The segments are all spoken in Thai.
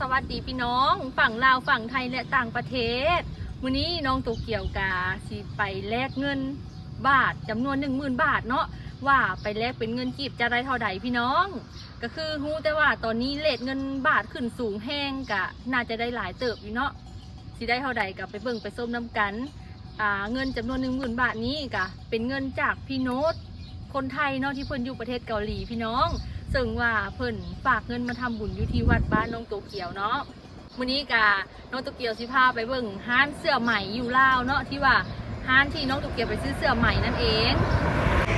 สวัสดีพี่น้องฝั่งลาวฝั่งไทยและต่างประเทศวันนี้น้องโตเกี่ยวกาสิไปแลกเงินบาทจำนวนหนึ่งหมื่นบาทเนาะว่าไปแลกเป็นเงินกีบจะได้เท่าใดพี่น้อง ก็คือฮู้แต่ว่าตอนนี้เลทเงินบาทขึ้นสูงแห้งกะน่าจะได้หลายเติบอยู่เนาะสิได้เท่าใดก็ไปเบิ่งไปส้มน้ำกันเงินจำนวนหนึ่งหมื่นบาทนี้กะเป็นเงินจากพี่โน้ตคนไทยเนาะที่เพิ่นอยู่ประเทศเกาหลีพี่น้อง ซึ่งว่าเพิ่นฝากเงินมาทำบุญอยู่ที่วัดบ้านน้องโตเกียวเนาะมื้อนี้กะน้องโตเกียวสิพาไปเบิ่งห้านเสื้อใหม่อยู่ลาวเนาะที่ว่าห้านที่น้องโตเกียวไปซื้อเสื้อใหม่นั่นเอง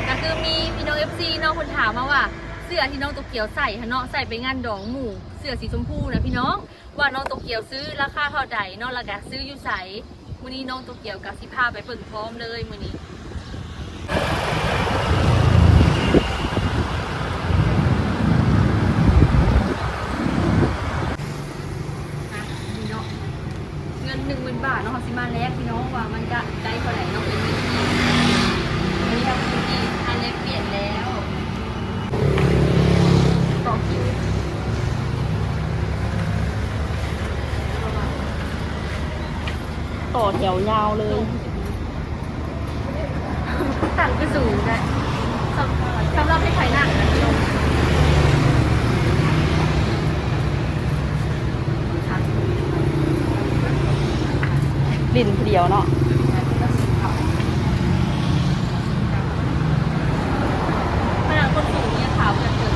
ก็คือมีพี่น้อง FC เนาะคนถามมาว่าเสื้อที่น้องโตเกียวใส่ฮะเนาะใส่ไปงานดองหมู่เสื้อสีชมพูนะพี่น้อง ว่าน้องโตเกียวซื้อราคาเท่าใดเนาะแล้วก็ซื้ออยู่ไสมื้อนี้น้องโตเกียวกับสิพาไปเบิ่งพร้อมเลยมื้อนี้ อะนี่เนาะเงินหนึ่งหมื่นบาทเนาะเขาสิมาแลกพี่น้องว่ามันจะได้เท่าไหร่เนาะเป็นเงินกีบอันนี้เราเป็นกีบอันเล็กเปลี่ยนแล้วต่อคิวต่อแถว ยาวเลย ต่างก็สูงนะสำสำหรับให้ขายหนักนะลิ้นเดียวเนาะขนาดคนสูงเนี่ยขาวจะเกิด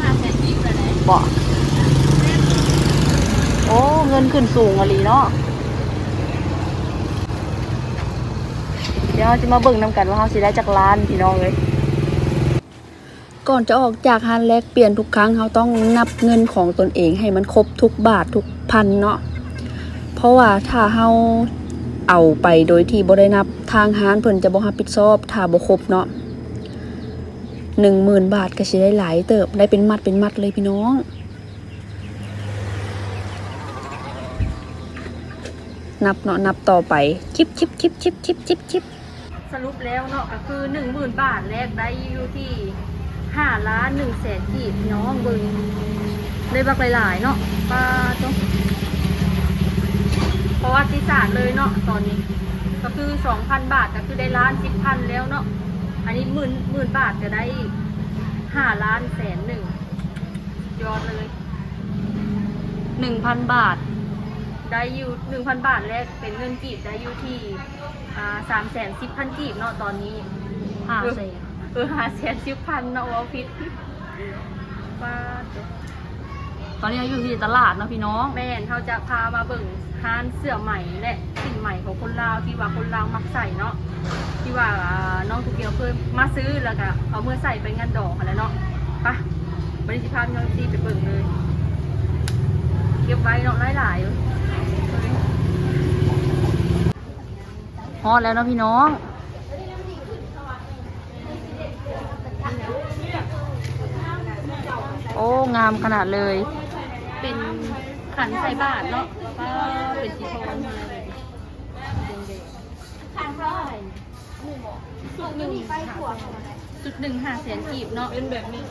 ห้าแสนยิ่งเลยนบ่โอ้เงินขึ้นสูงอะลีเนาะเดี๋ยวเราจะมาเบิ่งนำกันว่าเขาสิได้จากล้านพี่น้องเลยก่อนจะออกจากฮานแลกเปลี่ยนทุกครั้งเขาต้องนับเงินของตนเองให้มันครบทุกบาททุกพันเนาะเพราะว่าถ้าเขาเอาไปโดยที่บ่ได้นับทางฮานเพิ่นจะบ่รับผิดชอบถ้าบ่ครบเนาะหนึ่งหมื่นบาทก็สิได้หลายเติบได้เป็นมัดเป็นมัดเลยพี่น้อง นับเนาะนับต่อไปชิบชิบชิบชิบชิบชิบชิบสรุปแล้วเนาะก็คือหนึ่งหมื่นบาทแรกได้อยู่ที่ห้าล้านหนึ่งแสนกีบน้องเบิงเลยบักหลายๆเนาะป้าต้องประวัติศาสตร์เลยเนาะตอนนี้ ก็คือสองพันบาทก็คือได้ล้านสิบพันแล้วเนาะอันนี้หมื่นหมื่นบาทจะได้ห้าล้านแสนหนึ่งยอดเลยหนึ่งพันบาท ได้อยู่หนึ่งพันบาทแรกเป็นเงินกีบได้อยู่ที่อ่าสามแสนสิบพันกีบเนาะตอนนี้ห้าแสนเออหาแสนสิบพันเนาะวอลพิษว่า ตอนนี้เราอยู่ที่ตลาดเนาะพี่น้องแม่นเขาจะพามาเบิ่งฮานเสื้อใหม่และสิ่งใหม่ของคนลาวที่ว่าคนลาวมักใส่เนาะที่ว่าอ่าน้องทุกเกียวเคยมาซื้อแล้วก็เอาเมื่อใส่ไปงานดอกอะไรเนาะไปะบริษัทพาพี่น้องซีไปเบิ่งเลย เก็บไว้เนาะหลายๆฮอดแล้วเนาะพี่น้องโอ้งามขนาดเลย เป็นขันใส่บาทเนาะก็เป็นสีทองมาเลยจุดหนึ่งไปขวบ จุดหนึ่งห้าแสนกีบเนาะเป็นแบบนี้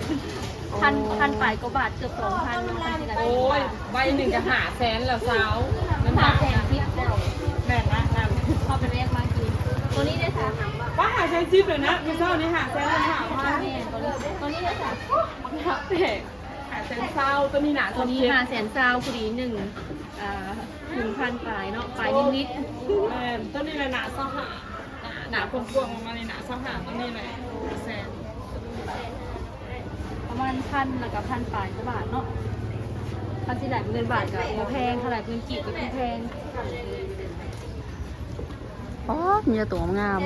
พันพันปลายก็บาทเกือบสองพันเนาะที่กันโอ้ยใบหนึ่งจะหาแสนแล้วสาวนั่นห้าหาแสนกีบแล้วแม่นนะนั่นพอไปแรกมากินตัวนี้ได้สามพันบาทว่าหาแสนซิบเลยนะไม่เจ้านี่หาแสนแล้วหาพันแม่ตัวนี้ตัวนี้ได้สามครับแต่หาแสนเศร้าตัวนี้หนาตัวนี้ห้าแสนซาวพอดีหนึ่งอ่าหนึ่งพันปลายเนาะปลายนิดๆแม่นตัวนี้แหละหนาเศร้าหาหนาพวงพวงๆมาเลยหนาเศร้าหาตัวนี้แหละแสน ประมาณพันแล้วก็พันปลายกว่าบาทเนาะพันที่ไหนเป็นเงินบาทกับโมแพงเท่าไหร่เงินกีบก็คือแพงอ๋อมีแต่ตัวงาม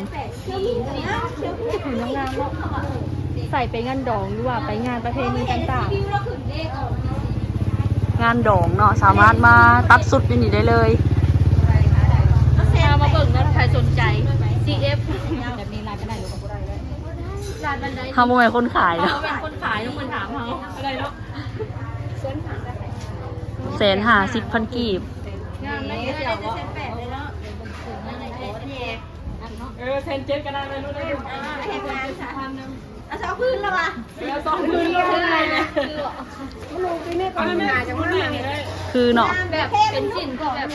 จะถึงน้องงามเนาะใส่ไปงานดองหรือว่าไปงานประเพณีต่างงานดองเนาะสามารถมาตัดสุดอยู่นี่ได้เลย ๆถ้ามาเบิ่งนะใครสนใจ CF แบบนี้ลายก็ได้หรือเปล่า ร้าน บันไดทำโมเป็นคนขายเขาเนาะเป็นคนขายต้องคนถามเขาอะไรเนาะแสนหาสิบพันกีบงานไม่เยอะหรอกเออแสนเจ็ดก็ได้เลยรู้ได้ให้งานสามพันนึงเอาสองพื้นแล้ววะเอาสองพื้นแล้วอะไรเนี่ยเอาไม่ได้จะว่าอย่างนี้ได้คือเนาะแบบเป็นสินก็แบบ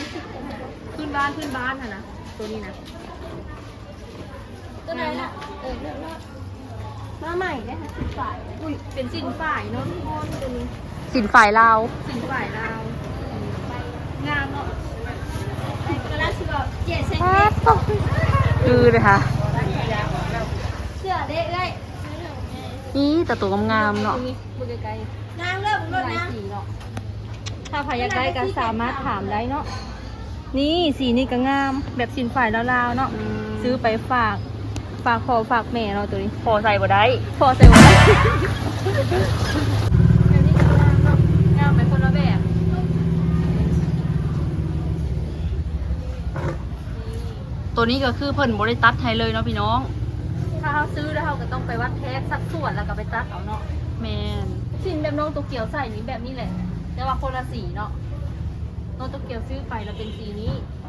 ขึ้นบ้านขึ้นบ้านอะนะตัวนี้นะตัวไหนล่ะเออ มาใหม่ได้ค่ะสิบฝ่ายอุ้ยเป็นสินฝ่ายเนาะทุกคนตัวนี้สินฝ่ายลาวสินฝ่ายลาวงามเนาะก็แล้วสิบอกเจ็ดเซนคือเลยค่ะเสื้อเด็กเลยนี่แต่ตัวงามๆเนาะตรงนี้มือไกลนางเริ่มๆรถหลายนางสีเนาะถ้าใครอยากได้ก็สามารถถามได้เนาะนี่สีนี้ก็งาม แบบสินฝ่ายลาวๆเนาะซื้อไปฝาก ฝากพอฝากแม่เราะตัวนี้พอใส่บ่ได้พอใส่ไว้แบบนี้ก็งามเนาะงามไปคนละแบบตัวนี้ก็คือเพิ่นบ่ได้ตัดให้เลยเนาะพี่น้องถ้าเขาซื้อแล้วเขาก็ต้องไปวัดแท็กสัดส่วนแล้วก็ไปตัดเอาเนาะแมนสินแบบน้องตัวเกียวใส่นี้แบบนี้แหละ แต่ว่าคนละสีเนาะน้องตัวเกียวซื้อไปแล้วเป็นสีนี้สีนี้นี่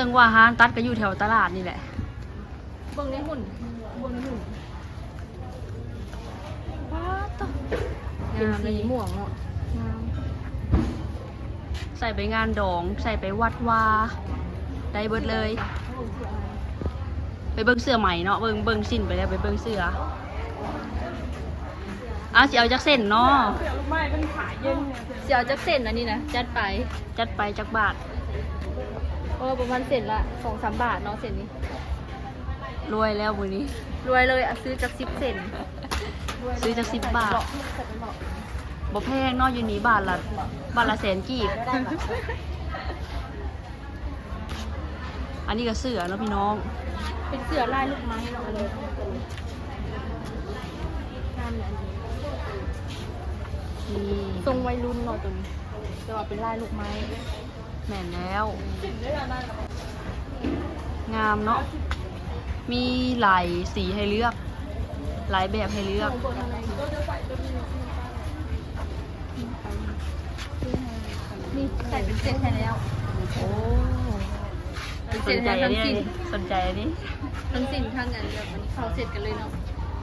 ซึ่งว่าห้านตัดก็อยู่แถวตลาดนี่แหละเบิ่งในหุ่นเบิ่งในหุ่นว้าวตเป็นสีม่วงเนาะงามใส่ไปงานดอง ใส่ไปวัดวาได้เบิดเลย ไปเบิ่งเสื้อใหม่เนาะเบิ่งเบิ่งสิ้นไปแล้วไปเบิ่งเสื้ออ้าวสิเอาจักเส้นเนาะเสื้อลูกไม้เป็นขายเย็นเนี่ยเสียวจักเส้นอันนี้นะจัดไปจัดไปจักบาท เออประมาณเส้นละสองสามบาทเนาะเส้นนี้ รวยแล้วมื้อนี้ รวยเลยอะซื้อจากสิบเซนซื้อจักสิบบาทบ่แพงเนาะอยู่นี่บาทละบาทละแสนกีบ อันนี้ก็เสื้อเนาะพี่น้อง เป็นเสือลายลูกไม้เนาะอันนี้งามเลยอันนี้นี่ ทรงวัยรุ่นเนาะตัวนี้แต่ว่าเป็นลายลูกไม้ แม่นแล้ว งามเนาะ มีหลายสีให้เลือก หลายแบบให้เลือก นี่ใส่เป็นเซตให้แล้ว โอ้เป็นสเซนตใจให้อันทั้งนี้สิ้นสนใจอันนี้ทั้งสิ้นทั้งอันเดียวอันนี้เข้าเสร็จกันเลยเนาะ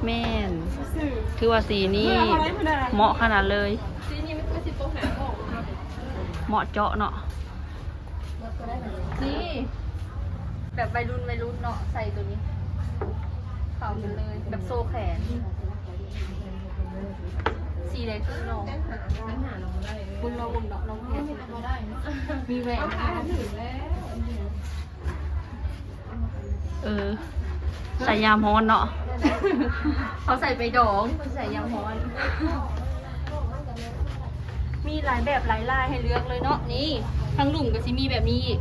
แม่นสื่อถือว่าสีนี้เมื่ออะไรเมื่อใดเหมาะขนาดเลย สีนี้ไม่ค่อยสิโป๊ะหาของเหมาะเจาะเนาะ นี่ แบบวัยรุ่นวัยรุ่นเนาะใส่ตัวนี้เข้ากันเลย แบบโซแขน สีแดงคือน้องบุญเราบุญดอกน้องเพชรมีแหวนเออใส่ยามฮ้อนเนาะเขาใส่ไปดองใส่ยางฮ้อน มีหลายแบบหลายลายให้เลือกเลยเนาะนี่ทั้งหลุมก็สิมีแบบนี้อีก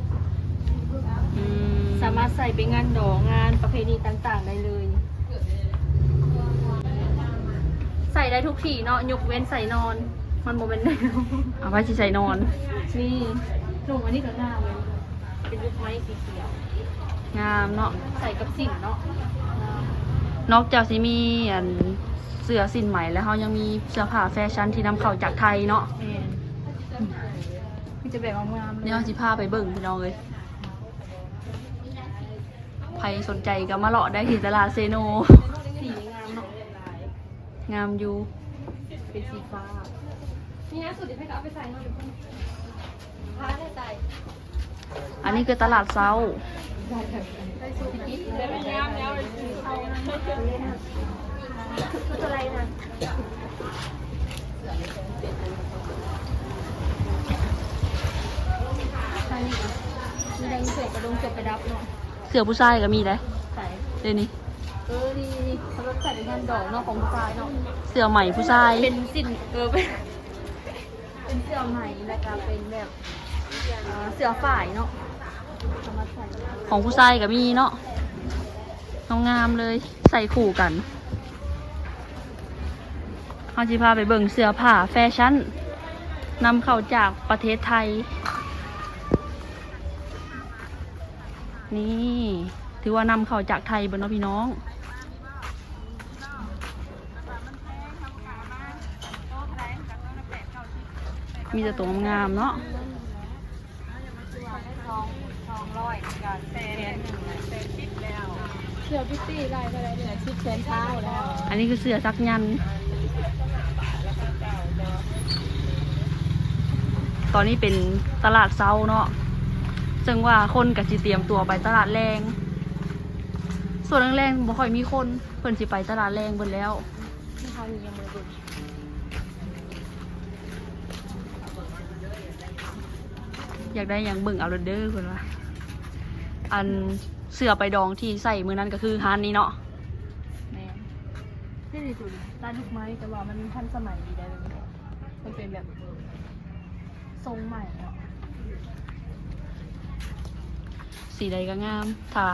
อืมสามารถใส่ไปงานดองงานประเพณีต่างๆได้เลย ใส่ได้ทุกที่เนาะยกเว้นใส่นอน มันโมเป็นแนวเอาไว้สิใส่นอน นี่หนุ่มอันนี้ก็งามเลยเป็นลูกไม้สีเขียวงามเนาะใส่กับสิ่งเนาะงามนอกจากสิมีอัน เสื้อสินใหม่แล้วเขายังมีเสื้อผ้าแฟชั่นที่นำเข้าจากไทยเนาะแอนมีจะแบบงามๆเลยเดี๋ยวสิพาไปเบิ่งพี่น้องเลยใครสนใจก็มาเลาะได้ที่ตลาดเซโน สีงามเนาะงามอยู่เป็นสีฟ้านี่นะสุดที่ให้เขาเอาไปใส่เนาะเดี๋ยวเพิ่นพาได้ใส่อันนี้คือตลาดเซาได้สูตรพิษได้แบบงามแล้วเลยสีเขานะ คืออะไรนะใช่นี่มีแดงเสือกกระดงเสือกกระดับเนาะเสื้อผู้ชายก็มีเลยใส่เดี๋ยวนี้เออนี่นี่เขาต้องใส่เป็นงานดอกเนาะของผู้ชายเนาะเสื้อใหม่ผู้ชายเป็นสิ่นเออเป็นเป็นเสื้อใหม่แล้วก็เป็นแบบเอ่อเสื้อฝ่ายเนาะสามารถใส่ได้ของผู้ชายก็มีเนาะงามๆเลยใส่คู่กัน เขาจะพาไปเบิ่งเสื้อผ้าแฟชั่นนำเข้าจากประเทศไทย นี่ถือว่านำเข้าจากไทยบนเนาะพี่น้อง มีแต่ตัวงามๆเนาะสองสองร้อยกับแสนหนึ่งแสนสิบแล้ว เสื้อพิตตี้ลายอะไรเนี่ยชุดแขนเท้าแล้ว อันนี้คือเสือซักยัน ตอนนี้เป็นตลาดเซาเนาะซึ่งว่าคนกับสิเตรียมตัวไปตลาดแรง ส่วนแรงๆบ่ค่อยมีคนเพิ่นสิไปตลาดแรงเบิดแล้วที่เขามียังมือดุอยากได้หยังเบิ่งเอาเด้อเพิ่นว่าอันเสื้อไปดองที่ใส่มือนั้นก็คือฮานนี้เนาะแม่ที่ดีสุดร้านลูกไม้แต่ว่ามันทันสมัยดีได้เลยมันเป็นแบบ ทรงใหม่เนาะสีใดก็งามทา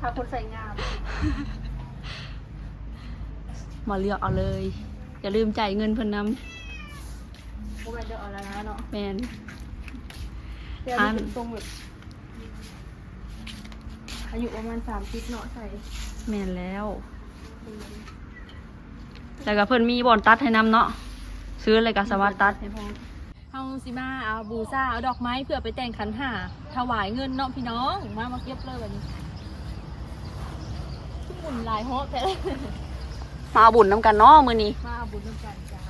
ถ้าคนใส่งาม มาเลือกเอาเลย อย่าลืมจ่ายเงินเพิ่นนพวกมันจะเอาแล้วนะเนาะำแมนเดี๋ยวนี้เป็นทรงแบบอายุประมาณสามสิบเนาะใส่แมนแล้ว แล้วก็เพิ่นมีบอนตัดให้นำเนาะ ซื้ออะไรก็สามารถตัดให้พอเฮาสิมาเอาบูซ่าเอาดอกไม้เพื่อไปแต่งขันหาถวายเงินเนาะพี่น้อง มามาเก็บเลยวันนี้ทุกหมุนหลายโฮะแต่มาเอาบุญน้ำกันเนาะมื้อนี้มาเอาบุญน้ำกันจ้า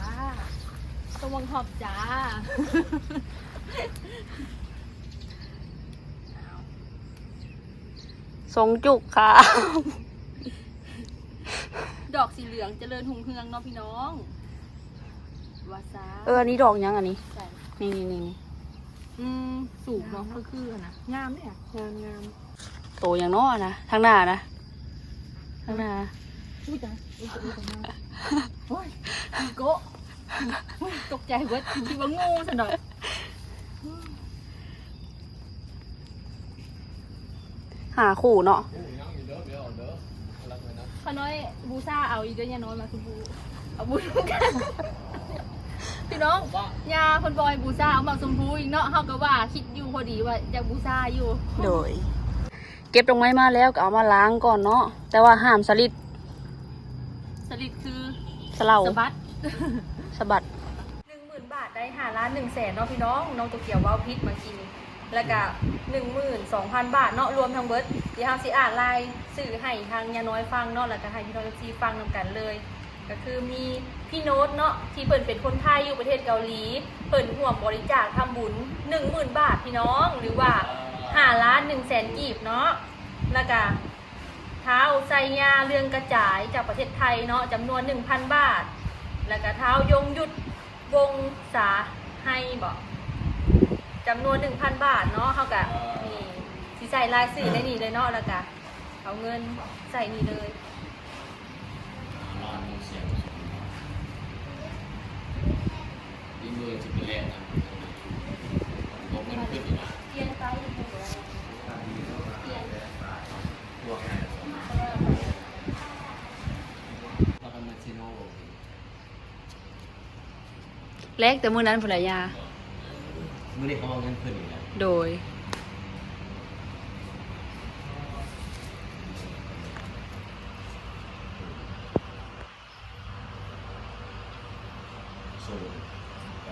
ตะวังขอบจ้าทรงจุกค่ะ ดอกสีเหลืองเจริญหุ่งเฮืองเนาะพี่น้อง วาซาเอออันนี้ดอกยังอันนี้ ใส่นี่นี่นี่นี่อืมสูงเนาะคือคือๆนะงามเนี่ยงามงามโตอย่างเนาะนะทางหน้านะทางหน้าอุ้ยจ้ะอุ้ยจ้ะอุ้ยจ้ะมากโอ้ยอีโกะอุ๊ยตกใจเว้ยคิดว่างูสันดอกหาคู่เนาะขน้อยบูซ่าเอาอีกเด้วยยาน้อยมาคุณบูเอาบุญร่วมกัน พี่น้องยาคนบอยบูซ่าเอาหมากสมพูอีกเนาะเฮาก็ว่าคิดอยู่พอดีว่าอยากบูซ่าอยู่โดย เก็บดอกไม้มาแล้วก็เอามาล้างก่อนเนาะแต่ว่าห้ามสลิดสลิดคือสะเลาสะบัดสะบัดหนึ่งหมื่นบาทได้หาล้านหนึ่งแสนเนาะพี่น้องน้องตัวเกี่ยวว่าวพิษมากินแล้วก็หนึ่งหมื่นสองพันบาทเนาะรวมทั้งเบิร์ดเดี๋ยวเราสิอ่านรายสื่อให้ทางยาน้อยฟังเนาะแล้วก็ให้พี่น้องซีฟังนำกันเลย ก็คือมีพี่โน้ตเนาะที่เปิ่นเป็นคนไทยอยู่ประเทศเกาหลีเปิ่นห่วมบริจาคทำบุญหนึ่งหมื่นบาทพี่น้องหรือว่าหาล้านหนึ่งแสนกีบเนาะแล้วก็เท้าไซยาเรืองกระจายจากประเทศไทยเนาะจำนวน 1,000 บาท แล้วก็เท้ายงหยุดวงสาให้บอกจำนวน 1,000 บาทเนาะเขากะนี่สิใส่ลายสื่อในนี่เลยเนาะแล้วก็เอาเงินใส่นี่เลย รอนเสียงยิ่งมือจะเป็นแรงนะลงเงินขึ้นอีกนะ เปลี่ยนไป พวกไหนแล้วก็มันซิโน่ แลกแต่มื้อนั้นภรรยา ไม่ได้เขาเอาเงินขึ้นอีกนะโดย โซ่ไป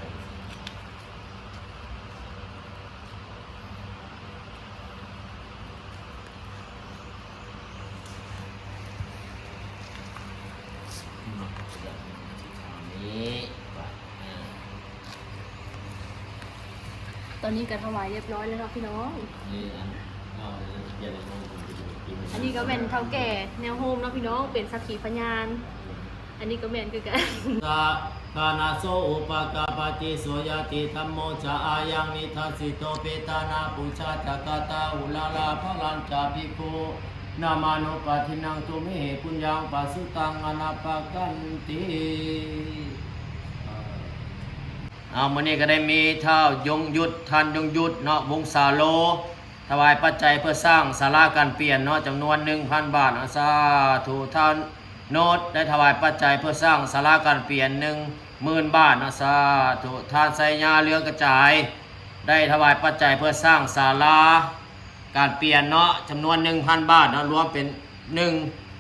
นี้อ่า ต อนนี้ก็ถวายเรียบร้อยแล้วเนาะพี่น้อง นี่อันเอาอันนี้เปลี่ยนอะไรบ้างผมกินอันนี้ก็เป็นเท่าแก่แนวโฮมเนาะพี่น้องเป็นสักขีพยาน อันนี้ก็แมนคือกันกะกานาโซอุปกาปฏิโสยติธรรมโมจะอายังนิทัสสิโตเปตานาปุชาจักตตาอุลาลาพลันจาภิกขุนามานุปทินังตุเมเหปุญญังปัสสุตังอนาปกันติ เอาวันนี้ก็ได้มีเท่ายงยุทธทันยงยุทธเนาะวงศาโล ถวายปัจจัยเพื่อสร้างศาลาการเปลี่ยนเนาะจำนวน 1,000 บาทอาสาธุท่านโนตได้ถวายปัจจัยเพื่อสร้างศาลาการเปลี่ยน1 0,000บาทอาสาธุท่านไสยาเรืองกระจาย ได้ถวายปัจจัยเพื่อสร้างศาลาการเปลี่ยนเนาะจำนวน 1,000 บาทเนาะรวมเป็น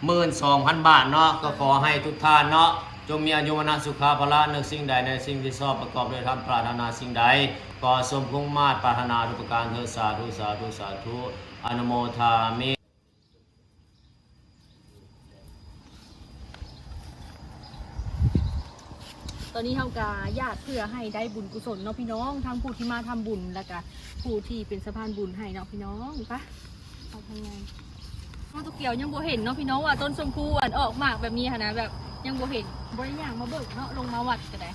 12,000 บาทเนาะก็ขอให้ทุกท่านเนาะ จงมีอายุวนะสุขาภละนึกสิ่งใดในสิ่งที่ชอบประกอบด้วยธรรมปรารถนาสิ่งใดก็สมคงมาตรปรารถนาทุกประการเถิดสาธุสาธุสาธุอนุโมทามิตอนนี้เฮากาญาติเพื่อให้ได้บุญกุศลเนาะพี่น้องทั้งผู้ที่มาทำบุญแล้วก็ผู้ที่เป็นสะพานบุญให้เนาะพี่น้องปะเอาทางไง น้องตุกเกียวยังบ่เห็นเนาะพี่น้องว่าต้นชมพูอันออกมากแบบนี้ค่ะนะแบบยังบ่เห็นบ่ได้ย่างมาเบิกเนาะลงมาวัดก็ได้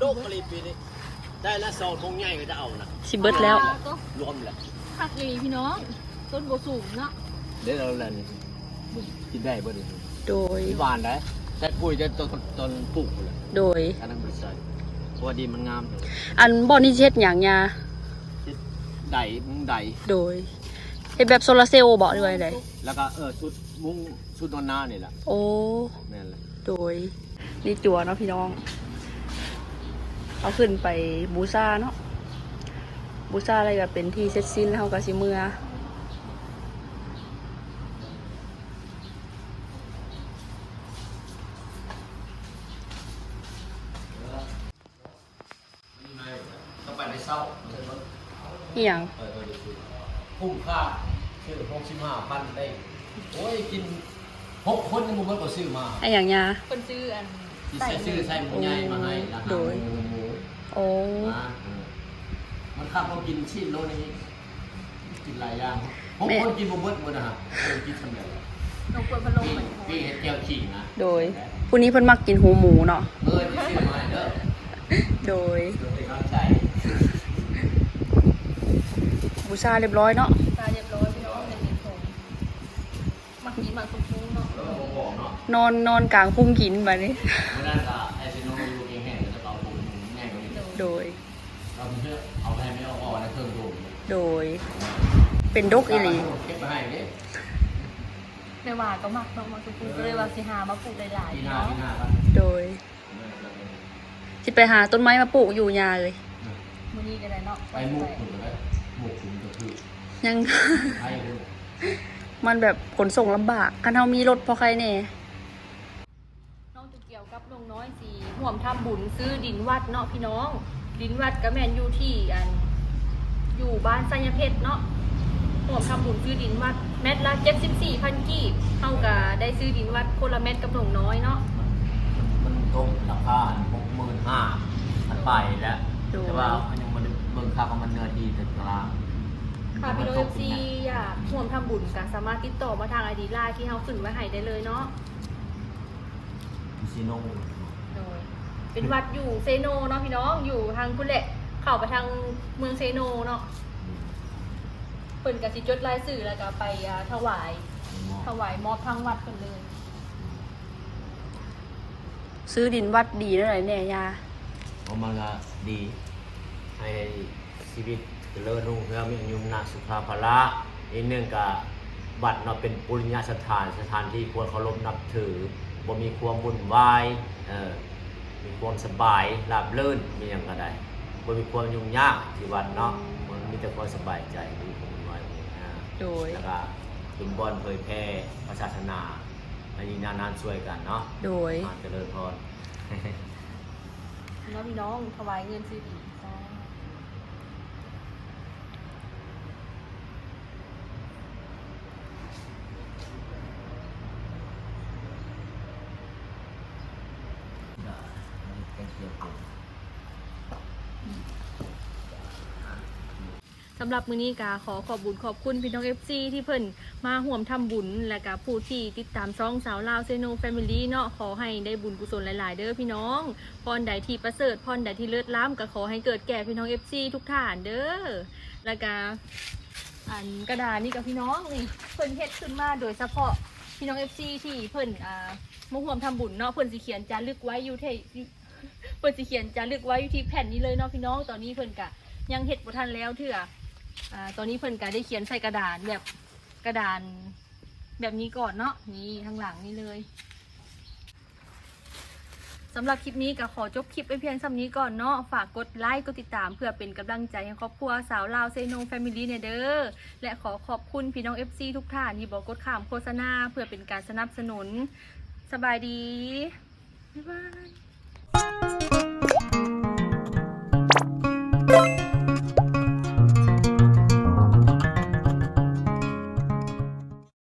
โลกผลิตปีนี้ได้ละสองทงใหญ่ก็จะเอานะสิเบิดแล้วก็รวมแหละคักอีหลีพี่น้องต้นบ่สูงเนาะเดี๋ยวเราเล่นกินได้บ่ดิโดยที่หวานได้แต่ปุ๋ยจะต้นต้นปลูกเลยโดยอันนั้นบริษัทเพราะว่าดินมันงาม อันบ่อนี่สิเฮ็ดหยังยาไดมุ้งไดโดย เฮ็ดแบบโซลาร์เซลล์บ่ด้วยไดแล้วก็เออชุดมุ้งชุดนอนหน้านี่แหละโอ้แม่นแหละโดยนี่จัวเนาะพี่น้อง เอาขึ้นไปบูชาเนาะบูชาอะไรก็เป็นที่เสร็จสิ้นแล้วเราก็สิเมื่อต้องไปในเศร้าอีหยังเออเออดู คุ้มค่าซื้อหกสิบห้าพันได้โอ้ยกินหกคนยังมุมันก็ซื้อมาไอ้หยังยาคนซื้ออันที่ใส่ซื้อใส่หมูใหญ่มาให้ราคาโดยหมูหมูโอ้มาเออมันข้ามเรากินชิ้นโลนี้กินหลายอย่างหกคนกินบ่เบิดหมดนะฮะคนกินสำเร็จนกกวนพัดลมเหมือนพี่เฮ็ดแก้วขิงนะโดยผู้นี้เพิ่นมักกินหูหมูเนาะเออที่ซื้อมาให้เด้อโดยเดี๋ยวไปกำลังใจ บูชาเรียบร้อยเนาะตาเรียบร้อยพี่น้องเป็นเด็กของมักกินมักชมพูเนาะแล้วก็บอกเนาะนอนนอนกลางพุ่งกินแบบนี้ เมื่อนั้นก็ไอ้ซิโนอยู่เองแห้งแล้วก็เอาปูนแห้งกว่านี้โดย เราเชื่อเอาไปให้ไม่เอาออกในเครื่องดูดโดย เป็นดกอีหลีเก็บไปให้เด้ในว่าก็มักเนาะมักชมพูก็เลยว่าสิหามาปลูกหลายๆปีหน้าเนาะปีหน้าครับโดยสิไปหาต้นไม้มาปลูกอยู่ยาเลยมื้อนี้ก็ได้เนาะไปหมุกคุณเลย หมุกคุณก็คือยังให้คุณมันแบบขนส่งลำบากคันเฮามีรถพอใครแน่น้องตุกเกี่ยวกับลงน้อยสีห่วมทำบุญซื้อดินวัดเนาะพี่น้อง ดินวัดก็แม่นอยู่ที่อัน อยู่บ้านไซยเพชรเนาะห่วมทำบุญซื้อดินวัดเม็ดละ74พันกีบเท่ากับได้ซื้อดินวัดคนละเม็ดกับหลงน้อยเนาะมันตกราคาหกหมื่นห้ามันไปแล้วดูแต่ว่ามันยังมัน เบิ่งค่าของมันเนื้อที่ตึกตารางค่ะพี่น้องเอฟซีอยากร่วมทำบุญก็สามารถติดต่อมาทางไอดีไลน์ที่เขาขึ้นไว้ให้ได้เลยเนาะซีโนโดยเป็นวัดอยู่เซโนเนาะพี่น้องอยู่ทางคุณแหละเข้าไปทางเมืองเซโนเนาะเปิ่นกับสิจดรายสื่อแล้วก็ไปอ่าถวายถวายมอบทางวัดเพิ่นเลยซื้อดินวัดดีนั่นแหละแน่ยาเพราะมันก็ดี ให้ชีวิตเจริญรุ่งเรืองมีอายุมนาสุขาภละอีกหนึ่งก็บัตรเนาะเป็นปุญญาสถานสถานที่ควรเคารพนับถือบ่มีความวุ่นวายเออมีความสบายราบรื่นมีอย่างก็ได้บ่มีความยุ่งยากที่วัดเนาะมันมีแต่ความสบายใจมีความวุ่นวายอ่าโดยแล้วก็เป็นบอลเผยแพร่พระศาสนาอันนี้นานๆช่วยกันเนาะโดยมาเจริญพรเนาะพี่น้องถวายเงินซื้อดี สำหรับมื้อนี้กาขอขอบบุญขอบคุณพี่น้อง FC ที่เพิ่นมาห่วมทำบุญ และก็ผู้ที่ติดตามช่องสาวลาวเซโนแฟมิลี่เนาะขอให้ได้บุญกุศลหลาย ๆ เด้อพี่น้องพรใดที่ประเสริฐพรใดที่เลิศล้ำก็ขอให้เกิดแก่พี่น้อง FC ทุกท่านเด้อแล้วก็อันกระดาษนี่กับพี่น้องนี่เพิ่นเฮ็ดขึ้นมาโดยเฉพาะพี่น้อง FC ที่เพิ่นอ่ามาห่วมทำบุญเนาะเพิ่นสิเขียนจารึกไว้อยู่ที่ เพิ่นสิเขียนจารึกไว้อยู่ที่แผ่นนี้เลยเนาะพี่น้องตอนนี้เพิ่นกะยังเฮ็ดบ่ทันแล้วเถื่ออ่าตอนนี้เพิ่นก็ได้เขียนใส่กระดาษแบบกระดานแบบนี้ก่อนเนาะนี่ข้างหลังนี่เลยสำหรับคลิปนี้ก็ขอจบคลิปไปเพียงสำนี้ก่อนเนาะ ฝากกดไลค์ กดติดตามเพื่อเป็นกำลังใจให้ครอบครัวสาวลาวเซโนแฟมิลี่เนี่ยเด้อ และขอขอบคุณพี่น้อง FC ทุกท่านที่บอกกดข่ามโฆษณาเพื่อเป็นการสนับสนุน สบายดี บ๊ายบาย